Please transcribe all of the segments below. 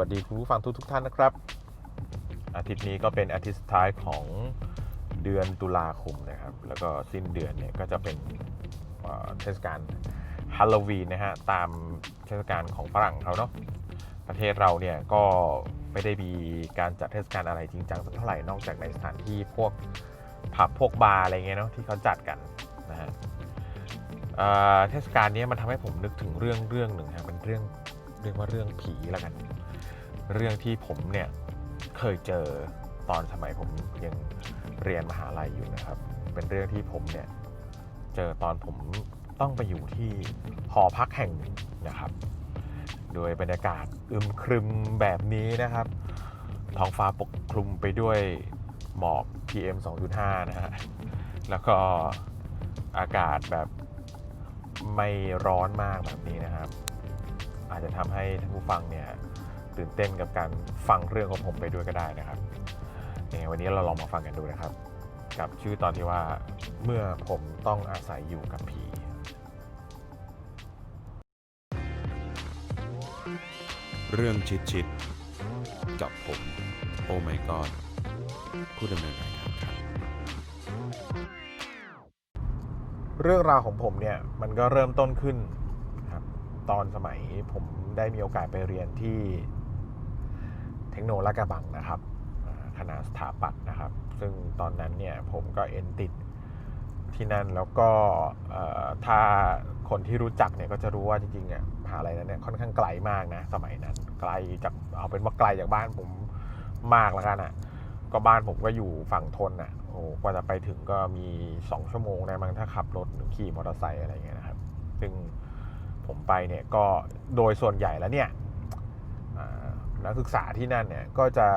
วัสดีคุณผู้ฟังทุกทุกท่านนะครับ อาทิตย์นี้ก็เป็นอาทิตย์สุดท้ายของเดือนตุลาคมนะครับ แล้วก็สิ้นเดือนเนี่ยก็จะเป็นเทศกาลฮาโลวีนนะฮะตามเทศกาลของฝรั่งเขาเนาะประเทศเราเนี่ยก็ไม่ได้มีการจัดเทศกาลอะไรจริงจังสักเท่าไหร่นอกจากในสถานที่พวกผับพวกบาร์อะไรเงี้ยเนาะที่เขาจัดกันนะฮะเทศกาลนี้มันทำให้ผมนึกถึงเรื่องเรื่องหนึ่งครับเป็นเรื่องเรียกว่าเรื่องผีแล้วกัน เรื่องที่ผมเนี่ยเคยเจอตอนสมัยผมยังเรียนมหาลัยอยู่นะครับ เป็นเรื่องที่ผมเนี่ยเจอตอนผมต้องไปอยู่ที่หอพักแห่งหนึ่งนะครับ โดยบรรยากาศอึมครึมแบบนี้นะครับ ท้องฟ้าปกคลุมไปด้วยหมอก PM 2.5 นะฮะ แล้วก็อากาศแบบไม่ร้อนมากแบบนี้นะครับ อาจจะทำให้ท่านผู้ฟังเนี่ย ตื่นเต้นกับการฟังเรื่องของผมไปด้วยก็ได้นะครับยังไงวันนี้เราลองมาฟังกันดูนะครับ กับชื่อตอนที่ว่าเมื่อผมต้องอาศัยอยู่กับผีเรื่องชิดชิดๆกับผม โอ้ไม่กอดผู้ดำเนินรายการครับเรื่องราวของผมเนี่ยมันก็เริ่มต้นขึ้นครับตอนสมัยผมได้มีโอกาสไปเรียนที่ เทคโนโลยีกระบังนะครับคณะสถาปัตย์นะครับ ซึ่งตอนนั้นเนี่ยผมก็เอ็นติดที่นั่นแล้วก็ถ้าคนที่รู้จักเนี่ยก็จะรู้ว่าจริงๆเนี่ยมหาลัยนั้นเนี่ยค่อนข้างไกลมากนะสมัยนั้น ไกลจากเอาเป็นว่าไกลจากบ้านผมมากแล้วกันอะก็บ้านผมก็อยู่ฝั่งทนอะโอ้กว่าจะไปถึงก็มี2ชั่วโมงนะมั้งถ้าขับรถหรือขี่มอเตอร์ไซค์อะไรเงี้ยนะครับ ซึ่งผมไปเนี่ยก็โดยส่วนใหญ่แล้วเนี่ย นักศึกษาที่นั่นเนี่ยก็จะ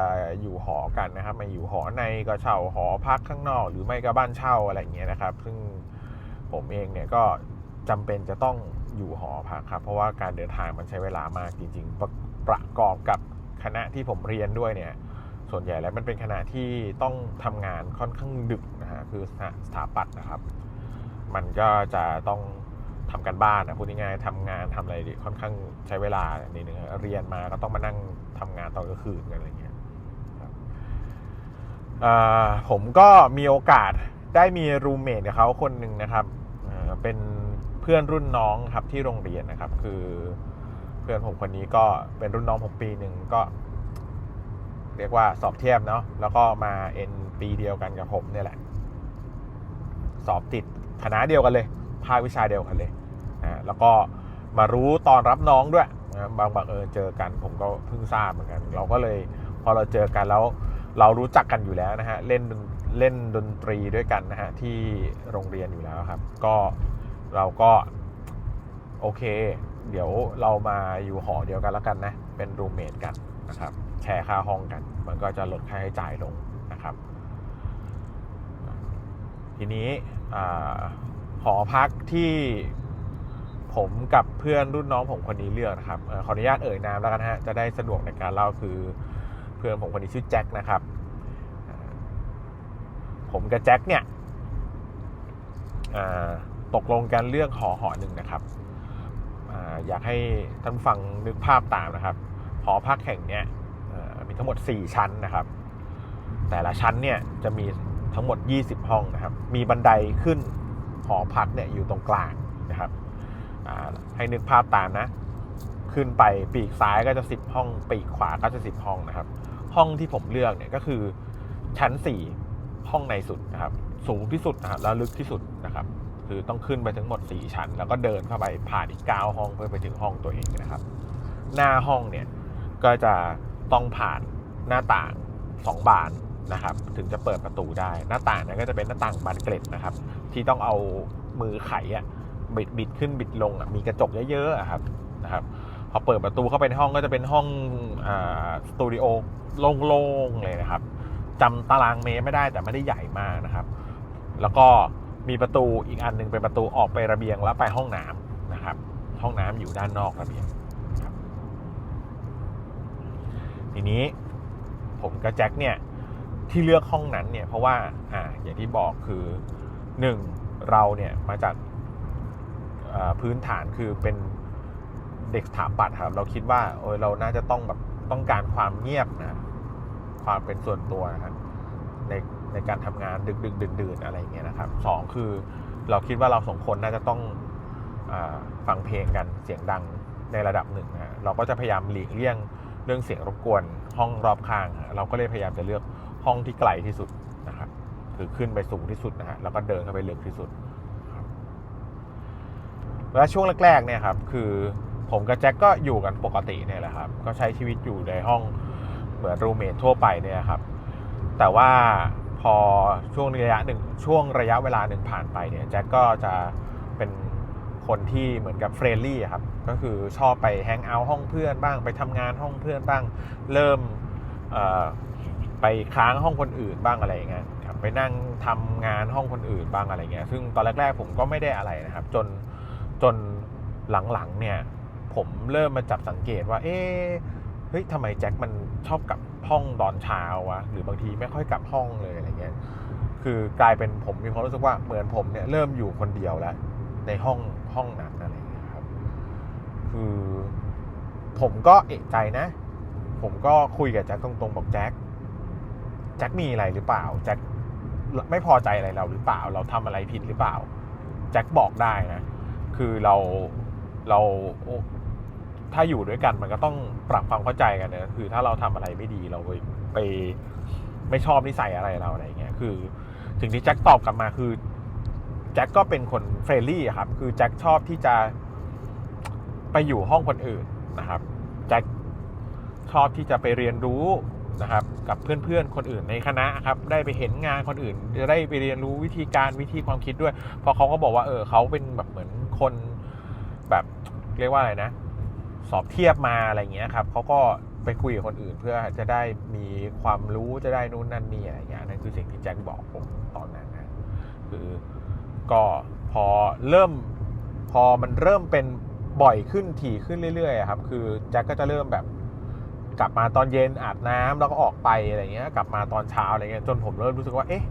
อยู่หอกันนะครับมาอยู่หอในก็เช่าหอพักข้างนอก หรือไม่ก็บ้านเช่าอะไรอย่างเงี้ยนะครับ ซึ่งผมเองเนี่ยก็จำเป็นจะต้องอยู่หอพักครับ เพราะว่าการเดินทางมันใช้เวลามากจริง ๆ ประประกอบกับคณะที่ผมเรียนด้วยเนี่ยส่วนใหญ่แล้วมันเป็นคณะที่ต้องทำงานค่อนข้างดึกนะฮะคือสถาปัตย์นะครับ มันก็จะต้อง ทำกันบ้านนะพูดง่ายๆทำงานทำอะไรค่อนข้างใช้เวลานิดนึงเรียนมาก็ต้องมานั่งทำงานตอนกลางคืนกันอะไรเงี้ยผมก็มีโอกาสได้มีรูมเมทกับเขาคนหนึ่งนะครับเป็นเพื่อนรุ่นน้องครับที่โรงเรียนนะครับ คือเพื่อนผมคนนี้ก็เป็นรุ่นน้องผมปีหนึ่งก็ เรียกว่าสอบเทียบเนาะแล้วก็มาเอ็นปีเดียวกันกับผมเนี่ยแหละ สอบติดคณะเดียวกันเลยภาควิชาเดียวกันเลย แล้วก็มารู้ตอนรับน้องด้วยนะบางบังเอิญเจอกันผมก็เพิ่งทราบเหมือนกัน เราก็เลยพอเราเจอกันแล้วเรารู้จักกันอยู่แล้วนะฮะเล่นดนเล่นดนตรีด้วยกันนะฮะที่โรงเรียนอยู่แล้วครับ ก็เราก็โอเค เดี๋ยวเรามาอยู่หอเดียวกันแล้วกันนะ เป็นรูมเมทกันนะครับ แชร์ค่าห้องกัน มันก็จะลดค่าใช้จ่ายลงนะครับ ทีนี้อหอพักที่ ผมกับเพื่อนรุ่นน้องผมคนนี้เลือกนะครับขออนุญาตเอ่ยนามแล้วกันฮะจะได้สะดวกในการเล่าคือเพื่อนผมคนนี้ชื่อแจ็คนะครับผมกับแจ็คเนี่ยตกลงกันเรื่องหอหอหนึ่งนะครับออยากให้ท่านฟังนึกภาพตามนะครับ หอพักแห่งเนี้ยมีทั้งหมด 4 ชั้นนะครับ แต่ละชั้นเนี่ยจะมีทั้งหมด 20 ห้องนะครับ มีบันไดขึ้นหอพักเนี่ยอยู่ตรงกลางนะครับ ให้นึกภาพตามนะ ขึ้นไปปีกซ้ายก็จะ 10 ห้อง ปีกขวาก็จะ 10 ห้องนะครับ ห้องที่ผมเลือกเนี่ยก็คือชั้น 4 ห้องในสุดนะครับ สูงที่สุดนะครับแล้วลึกที่สุดนะครับ คือต้องขึ้นไปทั้งหมด 4 ชั้น แล้วก็เดินเข้าไปผ่านอีก 9 ห้องเพื่อไปถึงห้องตัวเองนะครับ หน้าห้องเนี่ยก็จะต้องผ่านหน้าต่าง 2 บานนะครับ ถึงจะเปิดประตูได้ หน้าต่างนั้นก็จะเป็นหน้าต่างบานเกล็ดนะครับ ที่ต้องเอามือไขอะ บิดบิดขึ้นบิดลงอะมีกระจกเยอะๆครับนะครับ พอเปิดประตูเข้าไปในห้องก็จะเป็นห้องอสตูดิโอโล่งๆเลยนะครับจำตารางเมตรไม่ได้แต่ไม่ได้ใหญ่มากนะครับ แล้วก็มีประตูอีกอันหนึ่งเป็นประตูออกไประเบียงแล้วไปห้องน้ำนะครับ ห้องน้ำอยู่ด้านนอกระเบียงทีนี้ผมกับแจ็คเนี่ยที่เลือกห้องนั้นเนี่ยเพราะว่าอ่าอย่างที่บอกคือหนึ่งเราเนี่ยมาจาก พื้นฐานคือเป็นเด็กสถาปัตย์ครับ เราคิดว่าเออเราน่าจะต้องแบบต้องการความเงียบนะความเป็นส่วนตัวนะครับในในการทำงานดึกดึกดื่นๆอะไรอย่างเงี้ยนะครับสองคือเราคิดว่าเราสองคนน่าจะต้องอฟังเพลงกันเสียงดังในระดับหนึ่งนะเราก็จะพยายามหลีกเลี่ยงเรื่องเสียงรบกวนห้องรอบข้าง เราก็เลยพยายามจะเลือกห้องที่ไกลที่สุดนะครับคือขึ้นไปสูงที่สุดนะฮะแล้วก็เดินเข้าไปลึกที่สุด และช่วงแรกๆเนี่ยครับคือผมกับแจ็คก็อยู่กันปกติเนี่ยแหละครับก็ใช้ชีวิตอยู่ในห้องเหมือนรูเมททั่วไปเนี่ยครับแต่ว่าพอช่วงระยะหนึ่งช่วงระยะเวลาหนึ่งผ่านไปเนี่ยแจ็คก็จะเป็นคนที่เหมือนกับเฟรนลี่ครับก็คือชอบไปแฮงเอาท์ห้องเพื่อนบ้าง ไปทำงานห้องเพื่อนบ้าง เริ่มไปค้างห้องคนอื่นบ้างอะไรอย่างเงี้ยครับไปนั่งทำงานห้องคนอื่นบ้างอะไรเงี้ยซึ่งตอนแรกๆผมก็ไม่ได้อะไรนะครับ จน จนหลังๆเนี่ย ผมเริ่มมาจับสังเกตว่า เอ๊ะเฮ้ยทำไมแจ็คมันชอบกลับห้องตอนเช้าวะหรือบางทีไม่ค่อยกลับห้องเลยอะไรเงี้ยคือกลายเป็นผมมีความรู้สึกว่าเหมือนผมเนี่ยเริ่มอยู่คนเดียวแล้ว ในห้องห้องนั้นอะไรเงี้ยครับ คือผมก็เอะใจนะ ผมก็คุยกับแจ็คตรงๆบอกแจ็คแจ็คมีอะไรหรือเปล่าแจ็คไม่พอใจอะไรเราหรือเปล่า เราทำอะไรผิดหรือเปล่าแจ็คบอกได้นะ คือเราเราถ้าอยู่ด้วยกันมันก็ต้องปรับความเข้าใจกันนะคือถ้าเราทำอะไรไม่ดีเราไปไปไม่ชอบนิสัยอะไรเราอะไรเงี้ยคือสิ่งที่แจ็คตอบกลับมาคือแจ็คก็เป็นคนเฟรนลี่ครับ คือแจ็คชอบที่จะไปอยู่ห้องคนอื่นนะครับแจ็คชอบที่จะไปเรียนรู้นะครับ กับเพื่อนๆคนอื่นในคณะครับ ได้ไปเห็นงานคนอื่น จะได้ไปเรียนรู้วิธีการวิธีความคิดด้วย เพราะเขาก็บอกว่าเออเขาเป็นแบบเหมือน คนแบบเรียกว่าอะไรนะ สอบเทียบมาอะไรเงี้ยครับเขาก็ไปคุยกับคนอื่นเพื่อจะได้มีความรู้จะได้นู่นนั่นนี่อะไรเงี้ยนั่นคือสิ่งที่แจ็คบอกผมตอนนั้นนะคือก็พอเริ่มพอมันเริ่มเป็นบ่อยขึ้นถี่ขึ้นเรื่อยๆครับคือแจ็คก็จะเริ่มแบบกลับมาตอนเย็นอาบน้ำแล้วก็ออกไปอะไรเงี้ยกลับมาตอนเช้าอะไรเงี้ยจนผมเริ่มรู้สึกว่าเอ๊ะ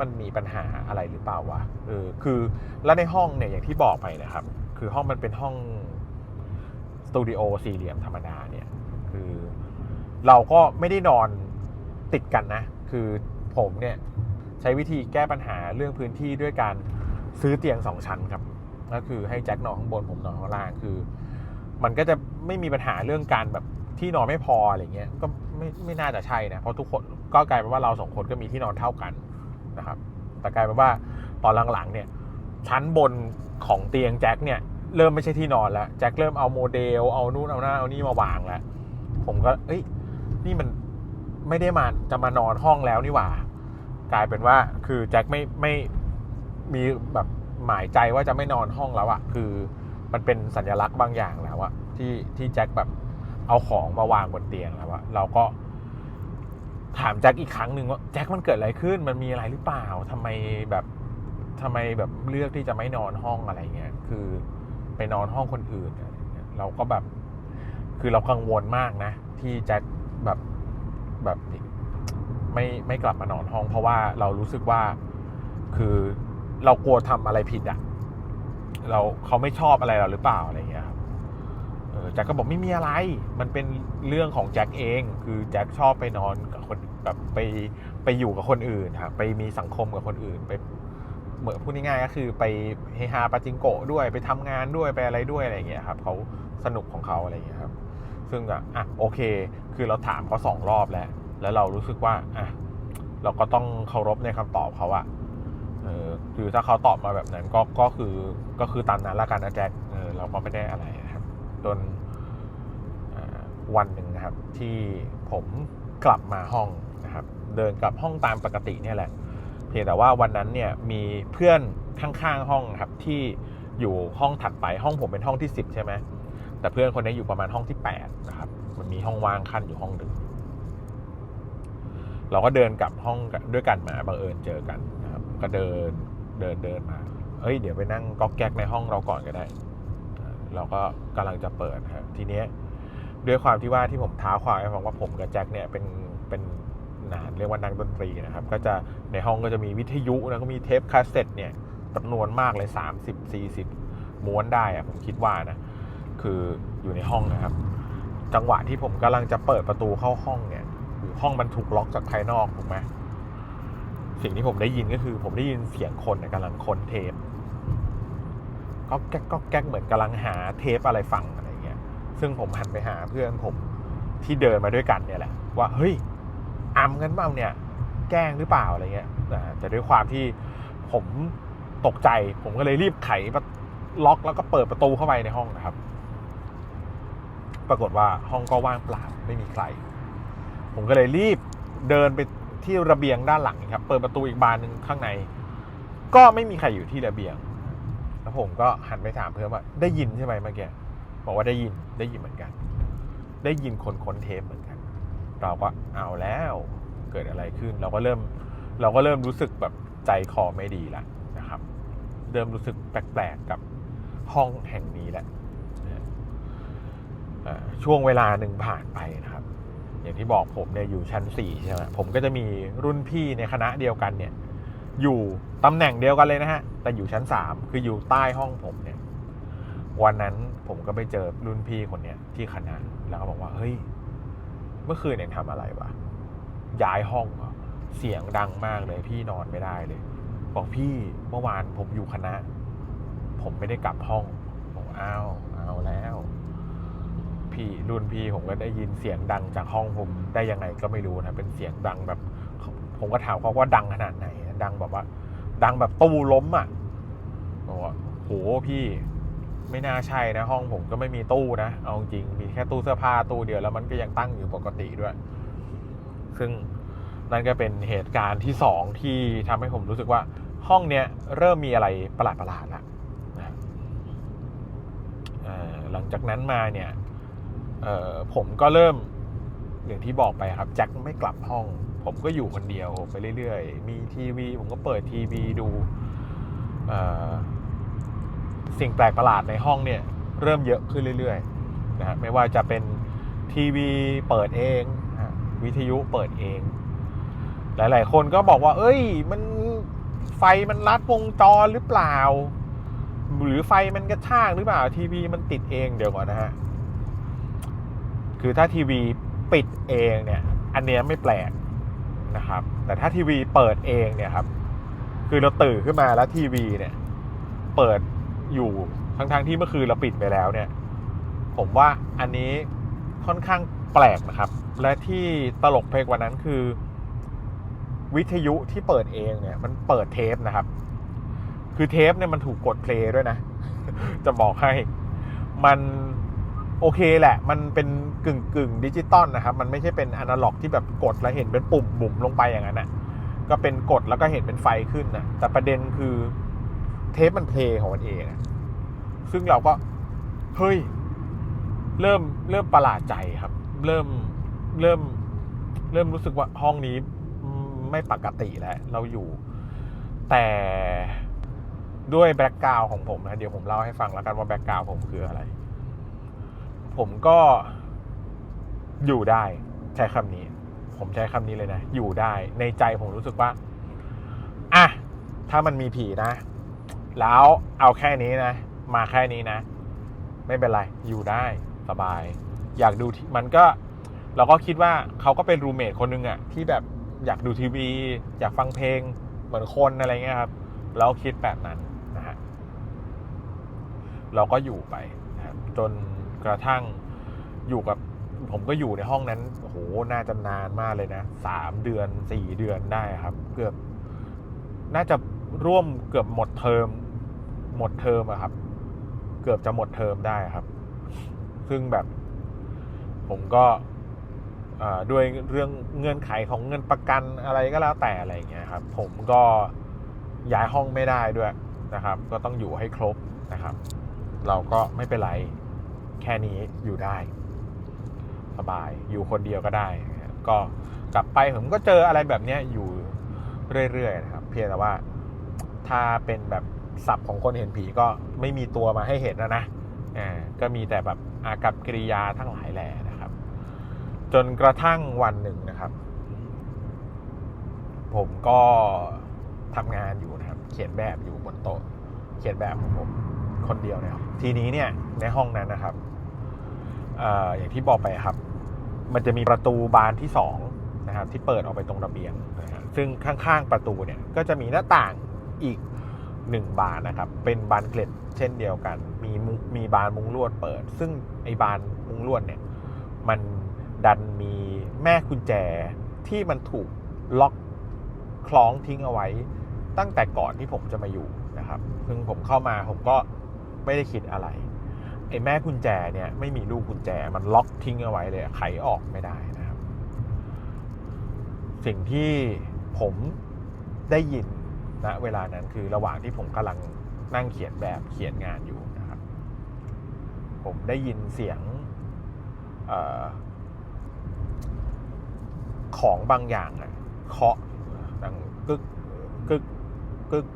มันมีปัญหาอะไรหรือเปล่าวะเออคือแล้วในห้องเนี่ยอย่างที่บอกไปนะครับ คือห้องมันเป็นห้องสตูดิโอสี่เหลี่ยมธรรมดาเนี่ย คือเราก็ไม่ได้นอนติดกันนะ คือผมเนี่ยใช้วิธีแก้ปัญหาเรื่องพื้นที่ด้วยการซื้อเตียงสองชั้นครับ ก็คือให้แจ็คนอนข้างบนผมนอนข้างล่างคือ มันก็จะไม่มีปัญหาเรื่องการแบบที่นอนไม่พออะไรเงี้ยก็ไม่ไม่น่าจะใช่นะเพราะทุกคนก็กลายเป็นว่าเราสองคนก็มีที่นอนเท่ากัน นะครับแต่กลายเป็นว่าตอนหลังๆเนี่ยชั้นบนของเตียงแจ็คเนี่ยเริ่มไม่ใช่ที่นอนแล้วแจ็คเริ่มเอาโมเดล เอานู่นเอาหน้าเอานี่มาวางแล้วผมก็เอ้ยนี่มันไม่ได้มาจะมานอนห้องแล้วนี่หว่า กลายเป็นว่าคือแจ็คไม่ไม่มีแบบหมายใจว่าจะไม่นอนห้องแล้วอะคือมันเป็นสัญลักษณ์บางอย่างแล้วอะที่ที่แจ็คแบบเอาของมาวางบนเตียงแล้วอะเราก็ ถามแจ็คอีกครั้งหนึ่งว่าแจ็คมันเกิดอะไรขึ้นมันมีอะไรหรือเปล่าทำไมแบบทำไมแบบเลือกที่จะไม่นอนห้องอะไรเงี้ยคือไปนอนห้องคนอื่นเราก็แบบ คือเรากังวลมากนะ ที่แจ็คแบบแบบไม่ไม่กลับมานอนห้อง เพราะว่าเรารู้สึกว่าคือเรากลัวทำอะไรผิดอะเราเขาไม่ชอบอะไรเราหรือเปล่าอะไรเงี้ยครับแจ็คก็บอกไม่มีอะไร มันเป็นเรื่องของแจ็คเอง คือแจ็คชอบไปนอนกับคน แบบไปไปอยู่กับคนอื่นครับไปมีสังคมกับคนอื่น ไปเหมือนพูดง่ายๆก็คือไปเฮฮาปาจิงโกะด้วยไปทำงานด้วยไปอะไรด้วยอะไรอย่างเงี้ยครับเขาสนุกของเขาอะไรอย่างเงี้ยครับ ซึ่งอะอะโอเค คือเราถามเขาสองรอบแล้ว แล้วเรารู้สึกว่าอะเราก็ต้องเคารพในคำตอบเขาอะเออคือถ้าเขาตอบมาแบบนั้นก็ก็คือก็คือตามนั้นละกันนะแจ็คเออเราก็ไม่ได้อะไรนะครับ จนวันหนึ่งนะครับ ที่ผมกลับมาห้อง เดินกลับห้องตามปกติเนี่ยแหละ เพียงแต่ว่าวันนั้นเนี่ยมีเพื่อนข้างๆห้องครับที่อยู่ห้องถัดไปห้องผมเป็นห้องที่ 10 ใช่ไหมแต่เพื่อนคนนี้อยู่ประมาณห้องที่8นะครับมันมีห้องว่างขั้นอยู่ห้องหนึ่งเราก็เดินกลับห้องด้วยกันมาบังเอิญเจอกันนะครับ ก็เดินเดินเดินมาเอ้ยเดี๋ยวไปนั่งก๊อกแก๊กในห้องเราก่อนก็ได้ เราก็กำลังจะเปิดครับทีเนี้ยด้วยความที่ว่าที่ผมท้าความให้ฟังว่าผมกับแจ็คเนี่ยเป็นเป็น นานเรียกว่านักดนตรีนะครับ ก็จะในห้องก็จะมีวิทยุนะก็มีเทปคาสเซ็ตเนี่ยจำนวนมากเลย 30 40 ม้วนได้อะผมคิดว่านะ คืออยู่ในห้องนะครับ จังหวะที่ผมกำลังจะเปิดประตูเข้าห้องเนี่ยคือห้องมันถูกล็อกจากภายนอกถูกไหมสิ่งที่ผมได้ยินก็คือ ผมได้ยินเสียงคนเนี่ยกำลังค้นเทปก็แก๊กก็แก๊กเหมือนกำลังหาเทปอะไรฟังอะไรเงี้ย ซึ่งผมหันไปหาเพื่อนผมที่เดินมาด้วยกันเนี่ยแหละว่าเฮ้ย อัมกันเปล่าเนี่ย แกล้งหรือเปล่าอะไรเงี้ยแต่ด้วยความที่ผมตกใจ ผมก็เลยรีบไขประล็อกแล้วก็เปิดประตูเข้าไปในห้องนะครับ ปรากฏว่าห้องก็ว่างเปล่าไม่มีใคร ผมก็เลยรีบเดินไปที่ระเบียงด้านหลังครับ เปิดประตูอีกบานหนึ่งข้างใน ก็ไม่มีใครอยู่ที่ระเบียง แล้วผมก็หันไปถามเพื่อนว่าได้ยินใช่ไหมเมื่อกี้บอกว่าได้ยินได้ยินเหมือนกัน ได้ยินคนค้นเทปเหมือนกัน เราก็เอาแล้วเกิดอะไรขึ้น เราก็เริ่มเราก็เริ่มรู้สึกแบบใจคอไม่ดีล้วนะครับ เริ่มรู้สึกแปลกๆกับห้องแห่งนี้แหละช่วงเวลาหนึ่งผ่านไปนะครับ อย่างที่บอกผมเนี่ยอยู่ชั้นสี่ใช่ไหมผมก็จะมีรุ่นพี่ในคณะเดียวกันเนี่ยอยู่ตำแหน่งเดียวกันเลยนะฮะ แต่อยู่ชั้นสามคืออยู่ใต้ห้องผมเนี่ย วันนั้นผมก็ไปเจอรุ่นพี่คนเนี้ยที่คณะแล้วก็บอกว่าเฮ้ย มื่อคืนเนี่ยทำอะไรวะย้ายห้องเสียงดังมากเลยพี่นอนไม่ได้เลย บอกพี่เมื่อวานผมอยู่คณะ ผมไม่ได้กลับห้องบอกอ้าวเอาแล้ว พี่รุ่นพี่ผมก็ได้ยินเสียงดังจากห้องผมได้ยังไงก็ไม่รู้นะเป็นเสียงดังแบบ ผมก็ถามเขาว่าดังขนาดไหน ดังแบบว่า ดังแบบตู้ล้มอะบอกว่าโหพี่ ไม่น่าใช่นะห้องผมก็ไม่มีตู้นะเอาจริงมีแค่ตู้เสื้อผ้าตู้เดียวแล้วมันก็ยังตั้งอยู่ปกติด้วย ซึ่งนั่นก็เป็นเหตุการณ์ที่สองที่ทำให้ผมรู้สึกว่าห้องเนี้ยเริ่มมีอะไรประหลาดๆแล้วนะหลังจากนั้นมาเนี่ยผมก็เริ่มอย่างที่บอกไปครับแจ็คไม่กลับห้อง ผมก็อยู่คนเดียวไปเรื่อยๆ มีทีวี ผมก็เปิดทีวีดู สิ่งแปลกประหลาดในห้องเนี่ยเริ่มเยอะขึ้นเรื่อยๆนะฮะไม่ว่าจะเป็นทีวีเปิดเองวิทยุเปิดเอง หลายๆ คนก็บอกว่า เอ้ย มันไฟมันลัดวงจรหรือเปล่า หรือไฟมันกระชากหรือเปล่า ทีวีมันติดเองเดี๋ยวก่อนนะฮะ คือถ้าทีวีปิดเองเนี่ย อันเนี้ยไม่แปลกนะครับ แต่ถ้าทีวีเปิดเองเนี่ยครับ คือเราตื่นขึ้นมาแล้วทีวีเนี่ย เปิด อยู่ทั้งๆที่เมื่อคืนเราปิดไปแล้วเนี่ย ผมว่าอันนี้ค่อนข้างแปลกนะครับ และที่ตลกเพลกว่านั้นคือ วิทยุที่เปิดเองเนี่ย มันเปิดเทปนะครับ คือเทปเนี่ยมันถูกกดเพลย์ด้วยนะ จะบอกให้มันโอเคแหละ มันเป็นกึ่งกึ่งดิจิตอลนะครับ มันไม่ใช่เป็นอนาล็อกที่แบบกดแล้วเห็นเป็นปุ่มบุ่มลงไปอย่างนั้นนะก็เป็นกดแล้วก็เห็นเป็นไฟขึ้นนะแต่ประเด็นคือ เทปมันเพลย์ของมันเองซึ่งเราก็เฮ้ยเริ่มเริ่มประหลาดใจครับ เริ่มเริ่ม เริ่มรู้สึกว่าห้องนี้ไม่ปกติแล้วเราอยู่ แต่ด้วยแบ็กกราวของผมนะ เดี๋ยวผมเล่าให้ฟังแล้วกันว่าแบ็กกราวผมคืออะไร ผมก็อยู่ได้ใช้คำนี้ ผมใช้คำนี้เลยนะ อยู่ได้ในใจผมรู้สึกว่าอะถ้ามันมีผีนะ แล้วเอาแค่นี้นะ มาแค่นี้นะ ไม่เป็นไรอยู่ได้สบาย อยากดูทีมันก็ เราก็คิดว่าเขาก็เป็นรูเมทคนหนึงอะที่แบบอยากดูทีวี อยากฟังเพลงเหมือนคนอะไรเงี้ยครับแล้วคิดแบบนั้นนะฮะเราก็อยู่ไปนะจนกระทั่งอยู่กับผมก็อยู่ในห้องนั้นโอ้โหน่าจะนานมากเลยนะสามเดือนสี่เดือนได้ครับ เกือบ น่าจะ ร่วมเกือบหมดเทอม หมดเทอมอะครับ เกือบจะหมดเทอมได้ครับ ซึ่งแบบ ผมก็ด้วยเรื่องเงื่อนไขของเงินประกันอะไรก็แล้วแต่อะไรเงี้ยครับ ผมก็ย้ายห้องไม่ได้ด้วยนะครับ ก็ต้องอยู่ให้ครบนะครับ เราก็ไม่เป็นไรแค่นี้อยู่ได้ สบายอยู่คนเดียวก็ได้ ก็กลับไปผมก็เจออะไรแบบนี้อยู่เรื่อยๆนะครับ เพียงแต่ว่า ถ้าเป็นแบบศัพท์ของคนเห็นผีก็ไม่มีตัวมาให้เห็นนะนะอ่าก็มีแต่แบบอากับกิริยาทั้งหลายแหล่นะครับ จนกระทั่งวันหนึ่งนะครับ ผมก็ทำงานอยู่นะครับ เขียนแบบอยู่บนโต๊ะ เขียนแบบของผมคนเดียวนะครับทีนี้เนี่ยในห้องนั้นนะครับอออย่างที่บอกไปครับ มันจะมีประตูบานที่สองนะครับที่เปิดออกไปตรงระเบียงนะฮะซึ่งข้างๆประตูเนี่ยก็จะมีหน้าต่าง อีกหนึ่งบานนะครับ เป็นบานเกล็ดเช่นเดียวกัน มีมีบานมุงลวดเปิด ซึ่งไอ้บานมุงลวดเนี่ยมันดันมีแม่กุญแจที่มันถูกล็อกคล้องทิ้งเอาไว้ ตั้งแต่ก่อนที่ผมจะมาอยู่นะครับซึ่งผมเข้ามาผมก็ไม่ได้คิดอะไรไอ้แม่กุญแจเนี่ยไม่มีลูกกุญแจมันล็อกทิ้งเอาไว้เลยไขออกไม่ได้นะครับ สิ่งที่ผมได้ยิน ณเวลานั้นคือระหว่างที่ผมกำลังนั่งเขียนแบบเขียนงานอยู่นะครับ ผมได้ยินเสียงออของบางอย่างอะเคาะดังกึกกึกกึก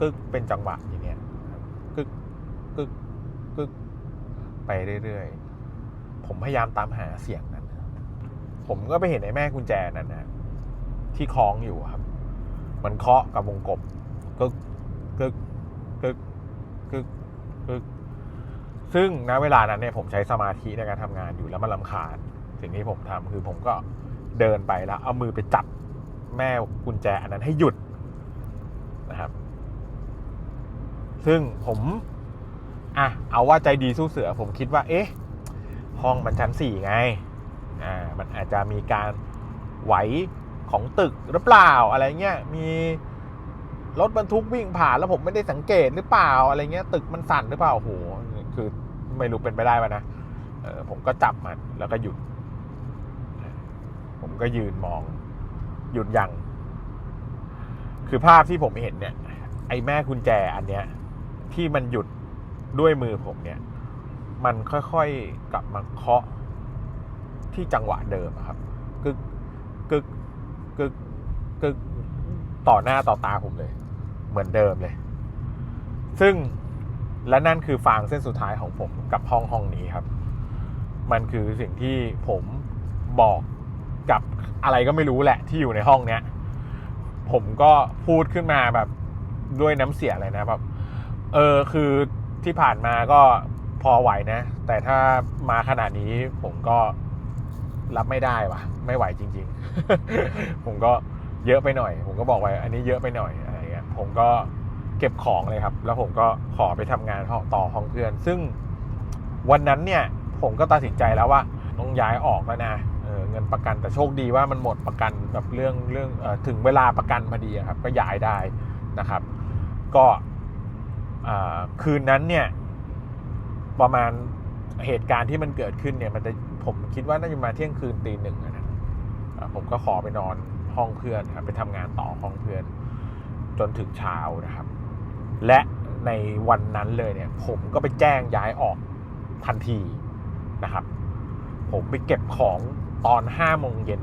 กึกเป็นจังหวะอย่างเงี้ยกึกกึกกึกไปเรื่อยๆ ผมพยายามตามหาเสียงนั้น ผมก็ไปเห็นไอ้แม่กุญแจนั้นนะที่คล้องอยู่ครับ มันเคาะกับวงกบกึกกึกกึกกึกกึกซึ่งณเวลานั้นเนี่ยผมใช้สมาธิในการทำงานอยู่แล้วมันลำคาญสิ่งที่ผมทำคือผมก็เดินไปแล้ว เอามือไปจับแม่กุญแจอันนั้นให้หยุดนะครับ ซึ่งผมอะเอาว่าใจดีสู้เสือ ผมคิดว่า เอ๊ะ ห้องมันชั้นสี่ไงอ่ามันอาจจะมีการไหว ของตึกหรือเปล่าอะไรเงี้ยมีรถบรรทุกวิ่งผ่านแล้วผมไม่ได้สังเกตหรือเปล่าอะไรเงี้ยตึกมันสั่นหรือเปล่าโอ้โหคือไม่รู้เป็นไปได้ป่ะนะผมก็จับมันแล้วก็หยุด ผมก็ยืนมอง หยุดยัง คือภาพที่ผมเห็นเนี่ย ไอ้แม่กุญแจอันเนี้ย ที่มันหยุดด้วยมือผมเนี่ย มันค่อยๆกลับมาเคาะที่จังหวะเดิมครับกึกกึก กึกกึกต่อหน้าต่อตาผมเลย เหมือนเดิมเลย ซึ่งและนั่นคือฟางเส้นสุดท้ายของผมกับห้องห้องนี้ครับ มันคือสิ่งที่ผมบอกกับอะไรก็ไม่รู้แหละที่อยู่ในห้องเนี้ย ผมก็พูดขึ้นมาแบบด้วยน้ำเสียงเลยนะแบบเออคือที่ผ่านมาก็พอไหวนะ แต่ถ้ามาขนาดนี้ผมก็ รับไม่ได้ว่ะไม่ไหวจริง ๆ ผมก็เยอะไปหน่อย ผมก็บอกไว้ อันนี้เยอะไปหน่อยอะไรเงี้ยผมก็เก็บของเลยครับ แล้วผมก็ขอไปทำงานห้อต่อห้องเพื่อน ซึ่งวันนั้นเนี่ยผมก็ตัดสินใจแล้วว่าต้องย้ายออกแล้วนะเเงินประกันแต่โชคดีว่ามันหมดประกันแบบเรื่องเรื่องอถึงเวลาประกันพอดีครับ ก็ย้ายได้นะครับ ก็คืนนั้นเนี่ยประมาณเหตุการณ์ที่มันเกิดขึ้นเนี่ยมันจะ ผมคิดว่าน่าจะมาเที่ยงคืนตีหนึ่งอะนะผมก็ขอไปนอนห้องเพื่อนครับไปทำงานต่อห้องเพื่อน จนถึงเช้านะครับ และในวันนั้นเลยเนี่ย ผมก็ไปแจ้งย้ายออกทันทีนะครับ ผมไปเก็บของตอนห้าโมงเย็น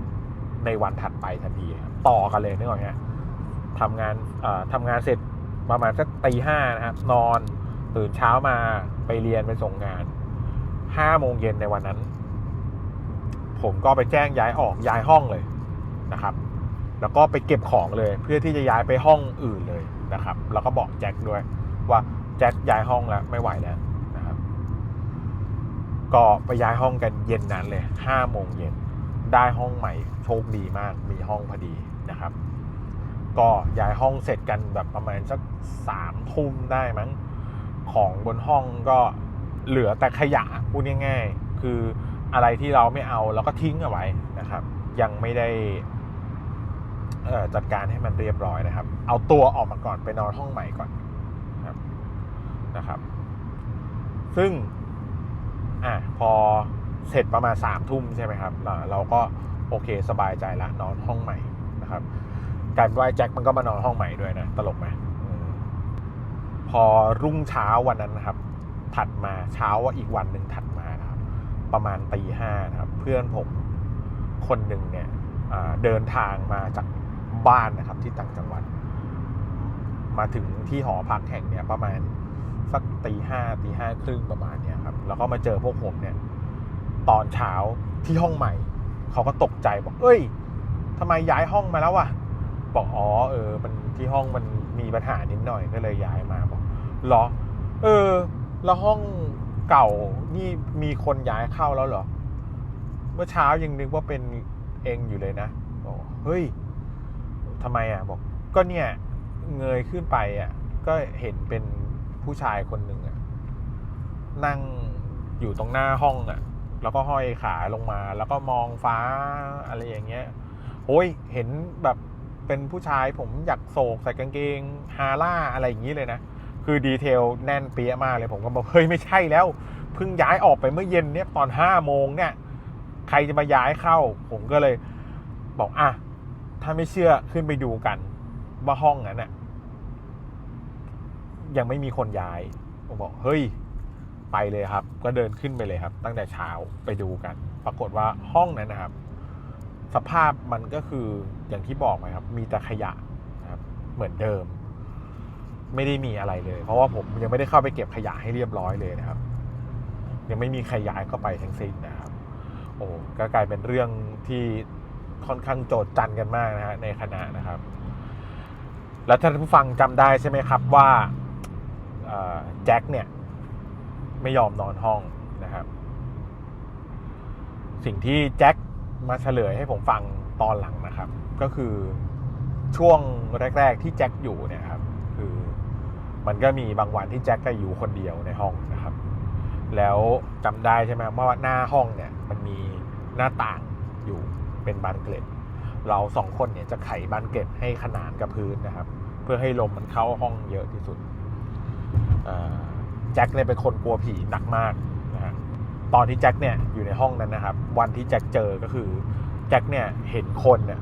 ในวันถัดไปทันทีต่อกันเลยนึกออกไหมฮะทำงานทำงานเสร็จประมาณสักตีห้านะครับ นอนตื่นเช้ามาไปเรียนไปส่งงานห้าโมงเย็นในวันนั้น ผมก็ไปแจ้งย้ายออกย้ายห้องเลยนะครับ แล้วก็ไปเก็บของเลย เพื่อที่จะย้ายไปห้องอื่นเลยนะครับ แล้วก็บอกแจ็คด้วยว่าแจ็คย้ายห้องแล้วไม่ไหวแล้วนะครับ ก็ไปย้ายห้องกันเย็นนั้นเลยห้าโมงเย็นได้ห้องใหม่โชคดีมากมีห้องพอดีนะครับ ก็ย้ายห้องเสร็จกันแบบประมาณสักสามทุ่มได้มั้งของบนห้องก็เหลือแต่ขยะพูดง่ายๆคือ อะไรที่เราไม่เอาเราก็ทิ้งเอาไว้นะครับ ยังไม่ได้จัดการให้มันเรียบร้อยนะครับ เอาตัวออกมาก่อนไปนอนห้องใหม่ก่อนนะครับนะครับ ซึ่งอะพอเสร็จประมาณสามทุ่มใช่ไหมครับเราเราก็โอเคสบายใจละนอนห้องใหม่นะครับกลารว่าแจ็คมันก็มานอนห้องใหม่ด้วยนะ ตลกไหมพอรุ่งเช้าวันนั้นนะครับ ถัดมาเช้าว่าอีกวันหนึ่งถัด ประมาณตีห้านะครับ เพื่อนผมคนหนึ่งเนี่ยเดินทางมาจากบ้านนะครับที่ต่างจังหวัด มาถึงที่หอพักแห่งเนี้ยประมาณสักตีห้าตีห้าครึ่งประมาณเนี้ยครับแล้วก็มาเจอพวกผมเนี่ยตอนเช้าที่ห้องใหม่ เขาก็ตกใจบอก เอ้ยทำไมย้ายห้องมาแล้ววะบอกอ๋อเออมันที่ห้องมันมีปัญหานิดหน่อยก็เลยย้ายมาบอกหรอ เออ แล้วห้อง เก่านี่มีคนย้ายเข้าแล้วเหรอ เมื่อเช้ายังนึกว่าเป็นเองอยู่เลยนะบอกเฮ้ยทำไมอะ บอก ก็เนี่ย เงยขึ้นไปอะ ก็เห็นเป็นผู้ชายคนหนึ่งอะ นั่งอยู่ตรงหน้าห้องอะ แล้วก็ห้อยขาลงมา แล้วก็มองฟ้าอะไรอย่างเงี้ยโอ้ยเห็นแบบเป็นผู้ชายผมอยากโศกใส่กางเกงฮาร่าอะไรอย่างนี้เลยนะ คือดีเทลแน่นเปี้ยมากเลยผมก็บอกเฮ้ยไม่ใช่แล้วเพิ่งย้ายออกไปเมื่อเย็นเนี่ยตอนห้าโมงเนี่ย ใครจะมาย้ายเข้า ผมก็เลยบอกอะถ้าไม่เชื่อขึ้นไปดูกัน ว่าห้องนั้นน่ะ ยังไม่มีคนย้าย ผมบอกเฮ้ย ไปเลยครับ ก็เดินขึ้นไปเลยครับ ตั้งแต่เช้าไปดูกัน ปรากฏว่าห้องนั้นนะครับ สภาพมันก็คืออย่างที่บอกไปครับ มีแต่ขยะนะครับ เหมือนเดิม ไม่ได้มีอะไรเลย เพราะว่าผมยังไม่ได้เข้าไปเก็บขยะให้เรียบร้อยเลยนะครับ ยังไม่มีใครย้ายเข้าไปทั้งสิ้นนะครับ โอ้ก็กลายเป็นเรื่องที่ค่อนข้างโจดจันกันมากนะฮะในคณะนะครับ แล้วท่านผู้ฟังจำได้ใช่ไหมครับว่าแจ็คเนี่ย ไม่ยอมนอนห้องนะครับ สิ่งที่แจ็คมาเฉลยให้ผมฟังตอนหลังนะครับ ก็คือช่วงแรก ๆ ที่แจ็คอยู่เนี่ยครับ มันก็มีบางวันที่แจ็คก็อยู่คนเดียวในห้องนะครับ แล้วจำได้ใช่ไหมว่าหน้าห้องเนี่ยมันมีหน้าต่างอยู่เป็นบานเกล็ด เราสองคนเนี่ยจะไขบานเกล็ดให้ขนานกับพื้นนะครับ เพื่อให้ลมมันเข้าห้องเยอะที่สุดแจ็คเนี่ยเป็นคนกลัวผีหนักมากนะฮะตอนที่แจ็คเนี่ยอยู่ในห้องนั้นนะครับ วันที่แจ็คเจอก็คือแจ็คเนี่ยเห็นคนเนี่ย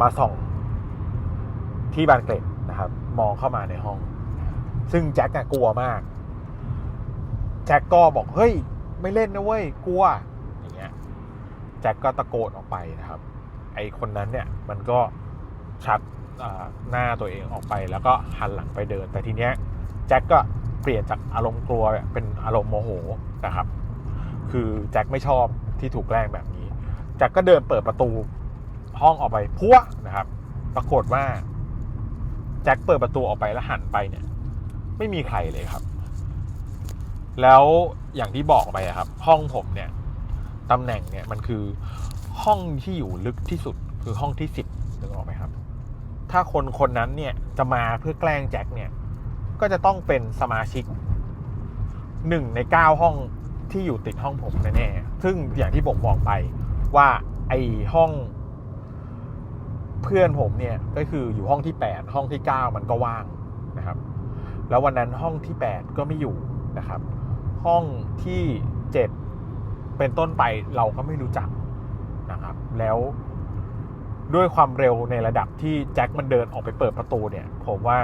มาส่องที่บานเกล็ดนะครับ มองเข้ามาในห้อง ซึ่งแจ็คเนี่ยกลัวมาก แจ็คก็บอกเฮ้ย ไม่เล่นนะเว้ยกลัวอย่างเงี้ยแจ็คก็ตะโกนออกไปนะครับ ไอคนนั้นเนี่ยมันก็ชักหน้าตัวเองออกไปแล้วก็หันหลังไปเดิน แต่ทีเนี้ยแจ็คก็เปลี่ยนจากอารมณ์กลัวเป็นอารมณ์โมโหนะครับ คือแจ็คไม่ชอบที่ถูกแกล้งแบบนี้แจ็คก็เดินเปิดประตูห้องออกไปพัวนะครับ ปรากฏว่าแจ็คเปิดประตูออกไปแล้วหันไปเนี่ย ไม่มีใครเลยครับ แล้วอย่างที่บอกไปครับ ห้องผมเนี่ยตำแหน่งเนี่ยมันคือห้องที่อยู่ลึกที่สุดคือห้องที่สิบนึกออกไหมครับ ถ้าคนคนนั้นเนี่ยจะมาเพื่อแกล้งแจ็คเนี่ย ก็จะต้องเป็นสมาชิกหนึ่งในเก้าห้องที่อยู่ติดห้องผมแน่ๆซึ่งอย่างที่ผมบอกไปว่าไอห้องเพื่อนผมเนี่ยก็คืออยู่ห้องที่แปดห้องที่เก้ามันก็ว่างนะครับ แล้ววันนั้นห้องที่ 8 ก็ไม่อยู่นะครับ ห้องที่ 7 เป็นต้นไปเราก็ไม่รู้จักนะครับ แล้วด้วยความเร็วในระดับที่แจ็คมันเดินออกไปเปิดประตูเนี่ย ผมว่า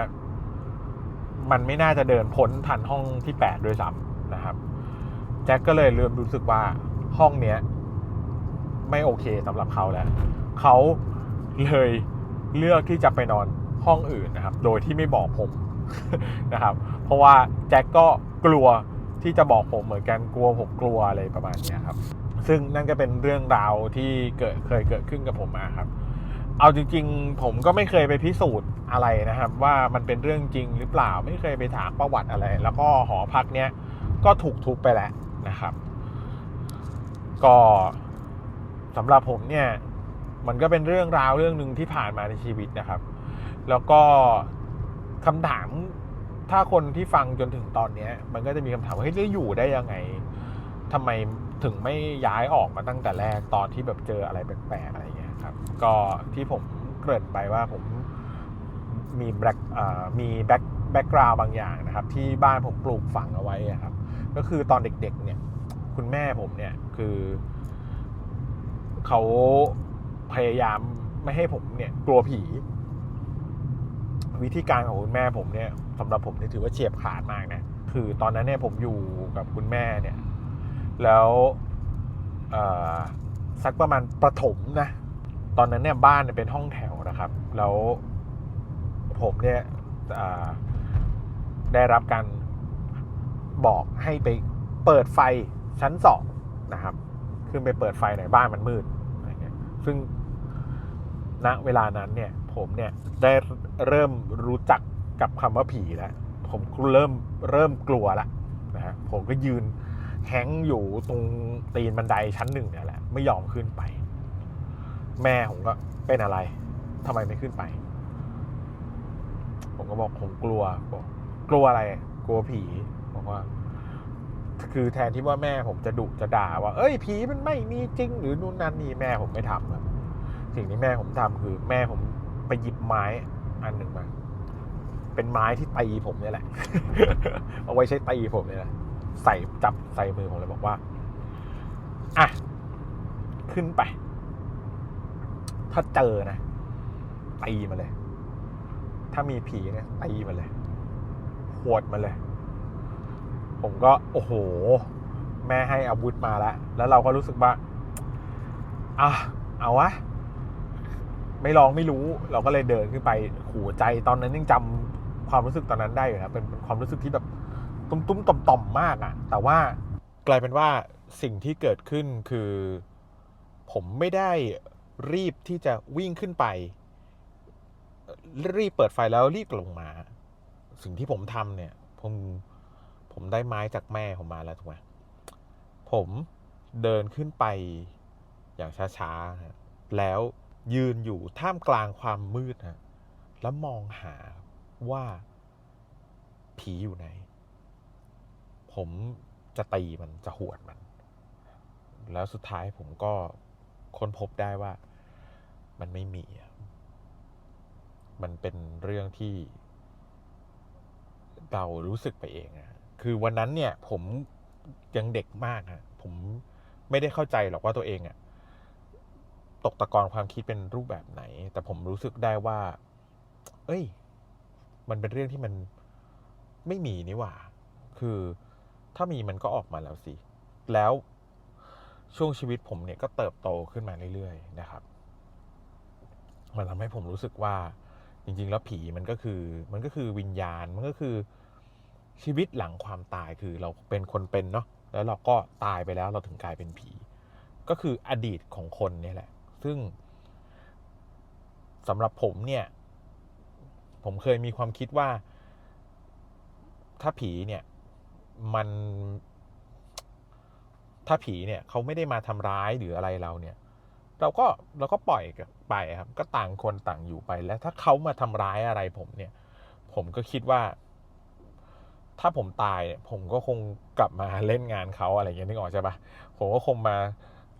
มันไม่น่าจะเดินพ้นทันห้องที่ 8 ด้วยซ้ำนะครับ แจ็คก็เลยเริ่มรู้สึกว่าห้องเนี้ยไม่โอเคสำหรับเขาแล้ว เขาเลยเลือกที่จะไปนอนห้องอื่นนะครับ โดยที่ไม่บอกผม นะครับ เพราะว่าแจ็คก็กลัวที่จะบอกผมเหมือนกันกลัวผมกลัวอะไรประมาณนี้ครับ ซึ่งนั่นก็เป็นเรื่องราวที่เกิดเคยเกิดขึ้นกับผมมาครับ เอาจริง ๆ ผมก็ไม่เคยไปพิสูจน์อะไรนะครับ ว่ามันเป็นเรื่องจริงหรือเปล่าไม่เคยไปถามประวัติอะไร แล้วก็หอพักเนี้ยก็ถูกทุบไปแล้วนะครับ ก็สำหรับผมเนี่ยมันก็เป็นเรื่องราวเรื่องหนึ่งที่ผ่านมาในชีวิตนะครับ แล้วก็ คำถามถ้าคนที่ฟังจนถึงตอนเนี้ย มันก็จะมีคำถามว่าเฮ้ยแล้วอยู่ได้ยังไงทำไมถึงไม่ย้ายออกมาตั้งแต่แรกตอนที่แบบเจออะไรแปลกๆอะไรเงี้ยครับ ก็ที่ผมเกริ่นไปว่าผมมีแบ็คมีแบ็คแบ็กกราวบางอย่างนะครับ ที่บ้านผมปลูกฝังเอาไว้ครับ ก็คือตอนเด็ก ๆ เนี่ย คุณแม่ผมเนี่ยคือเขาพยายามไม่ให้ผมเนี่ยกลัวผี วิธีการของคุณแม่ผมเนี่ยสำหรับผมนี่ถือว่าเฉียบขาดมากนะคือตอนนั้นเนี่ยผมอยู่กับคุณแม่เนี่ย แล้วสักประมาณประถมนะตอนนั้นเนี่ยบ้านเนี่ยเป็นห้องแถวนะครับ แล้วผมเนี่ยได้รับการบอกให้ไปเปิดไฟชั้นสองนะครับขึ้นไปเปิดไฟหน่อยบ้านมันมืดอะไรเงี้ยซึ่งณเวลานั้นเนี่ยผมเนี่ยได้ เริ่มรู้จักกับคำว่าผีแล้วผมเริ่มเริ่มกลัวละนะฮะผมก็ยืนแฮงอยู่ตรงตีนบันไดชั้นหนึ่งเนี่ยแหละ ไม่ยอมขึ้นไป แม่ผมก็เป็นอะไรทำไมไม่ขึ้นไป ผมก็บอกผมกลัวบอกกลัวอะไร กลัวผีบอกว่า คือแทนที่ว่าแม่ผมจะดุจะด่าว่า เอ้ยผีมันไม่มีจริง หรือนู่นนั่นนี่แม่ผมไม่ทำสิ่งที่แม่ผมทำคือ แม่ผมไปหยิบไม้ อันหนึ่งมา เป็นไม้ที่ตีผมเนี่ยแหละ เอาไว้ใช้ตีผมเนี่ยแหละใส่จับใส่มือผมเลยบอกว่า อะ ขึ้นไป ถ้าเจอนะตีมาเลย ถ้ามีผีเนี่ยตีมาเลยหวดมาเลย ผมก็ โอ้โห แม่ให้อาวุธมาแล้ว แล้วเราก็รู้สึกว่า อะ เอาวะ ไม่ลองไม่รู้เราก็เลยเดินขึ้นไปหัวใจตอนนั้นยังจำความรู้สึกตอนนั้นได้อยู่นะเป็นเป็นความรู้สึกที่แบบตุ้มตุ้มต่อมต่อมๆมากอะแต่ว่ากลายเป็นว่าสิ่งที่เกิดขึ้นคือ ผมไม่ได้รีบที่จะวิ่งขึ้นไป รีบเปิดไฟแล้วรีบลงมา สิ่งที่ผมทำเนี่ย ผมผมได้ไม้จากแม่ผมมาแล้วถูกไหมผมเดินขึ้นไปอย่างช้าๆแล้ว ยืนอยู่ท่ามกลางความมืดฮะแล้วมองหาว่าผีอยู่ไหน ผมจะตีมันจะหวดมัน แล้วสุดท้ายผมก็ค้นพบได้ว่ามันไม่มีอะมันเป็นเรื่องที่เรารู้สึกไปเองอะคือวันนั้นเนี่ยผมยังเด็กมากฮะผมไม่ได้เข้าใจหรอกว่าตัวเองอะ ตกตะกอนความคิดเป็นรูปแบบไหน แต่ผมรู้สึกได้ว่า เอ้ย มันเป็นเรื่องที่มันไม่มีนี่หว่า คือถ้ามีมันก็ออกมาแล้วสิ แล้วช่วงชีวิตผมเนี่ยก็เติบโตขึ้นมาเรื่อยๆ นะครับ มันทำให้ผมรู้สึกว่า จริง ๆ แล้วผีมันก็คือ มันก็คือวิญญาณ มันก็คือชีวิตหลังความตายคือเราเป็นคนเป็นเนาะ แล้วเราก็ตายไปแล้วเราถึงกลายเป็นผี ก็คืออดีตของคนนี่แหละ ซึ่งสำหรับผมเนี่ย ผมเคยมีความคิดว่า ถ้าผีเนี่ย มัน ถ้าผีเนี่ยเขาไม่ได้มาทำร้ายหรืออะไรเราเนี่ย เราก็เราก็ปล่อยไปครับ ก็ต่างคนต่างอยู่ไป แล้วถ้าเขามาทำร้ายอะไรผมเนี่ย ผมก็คิดว่า ถ้าผมตายเนี่ย ผมก็คงกลับมาเล่นงานเขาอะไรอย่างเงี้ยนึกออกใช่ปะผมก็คงมา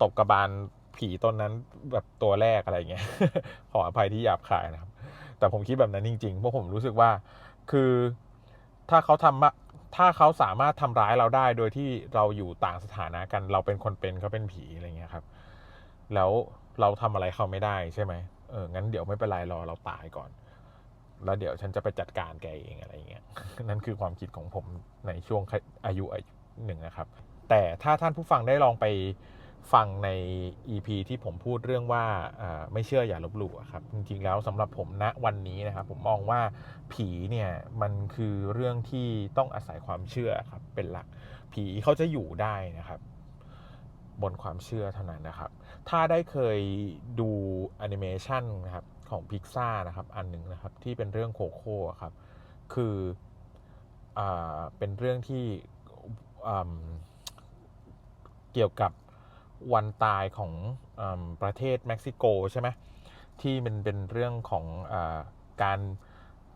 ตบกระบาล ผีต้นนั้นแบบตัวแรกอะไรเงี้ย ขออภัยที่หยาบคายนะครับ แต่ผมคิดแบบนั้นจริงๆ เพราะผมรู้สึกว่าคือถ้าเขาทำมาถ้าเขาสามารถทำร้ายเราได้โดยที่เราอยู่ต่างสถานะกันเราเป็นคนเป็นเขาเป็นผีอะไรเงี้ยครับ แล้วเราทำอะไรเขาไม่ได้ใช่ไหมเอองั้นเดี๋ยวไม่เป็นไรรอเราตายก่อน แล้วเดี๋ยวฉันจะไปจัดการแกเองอะไรเงี้ยนั่นคือความคิดของผมในช่วงอายุอายุหนึ่งนะครับ แต่ถ้าท่านผู้ฟังได้ลองไป ฟังใน EP ที่ผมพูดเรื่องว่าไม่เชื่ออย่าลบหลู่ครับ จริงๆแล้วสำหรับผมณวันนี้นะครับ ผมมองว่าผีเนี่ยมันคือเรื่องที่ต้องอาศัยความเชื่อครับเป็นหลักผีเขาจะอยู่ได้นะครับบนความเชื่อเท่านั้นนะครับ ถ้าได้เคยดูแอนิเมชันนะครับของพิกซ่านะครับอันหนึ่งนะครับที่เป็นเรื่องโคโค่ครับ คืออเป็นเรื่องที่เกี่ยวกับ วันตายของอประเทศเม็กซิโกใช่ไหมที่มันเป็นเรื่องของอการ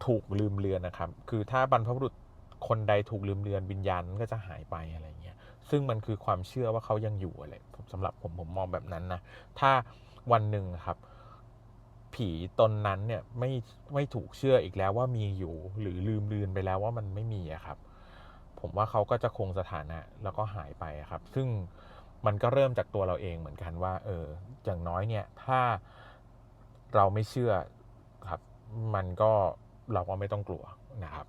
ถูกลืมเลือนนะครับ คือถ้าบรรพบุรุษคนใดถูกลืมเลือนวิญญาณมันก็จะหายไปอะไรเงี้ย ซึ่งมันคือความเชื่อว่าเขายังอยู่อะไรสำหรับผมผมมองแบบนั้นนะ ถ้าวันหนึ่งครับ ผีตนนั้นเนี่ยไม่ไม่ถูกเชื่ออีกแล้วว่ามีอยู่หรือลืมเลือนไปแล้วว่ามันไม่มีอะครับ ผมว่าเขาก็จะคงสถานะแล้วก็หายไปครับ ซึ่ง มันก็เริ่มจากตัวเราเองเหมือนกันว่า เอออย่างน้อยเนี่ยถ้าเราไม่เชื่อครับ มันก็เราก็ไม่ต้องกลัวนะครับ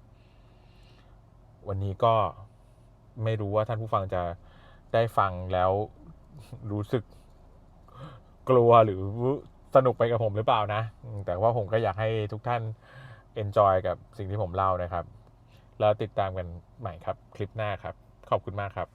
วันนี้ก็ไม่รู้ว่าท่านผู้ฟังจะได้ฟังแล้วรู้สึกกลัวหรือสนุกไปกับผมหรือเปล่านะ แต่ว่าผมก็อยากให้ทุกท่าน enjoy กับสิ่งที่ผมเล่านะครับ แล้วติดตามกันใหม่ครับ คลิปหน้าครับ ขอบคุณมากครับ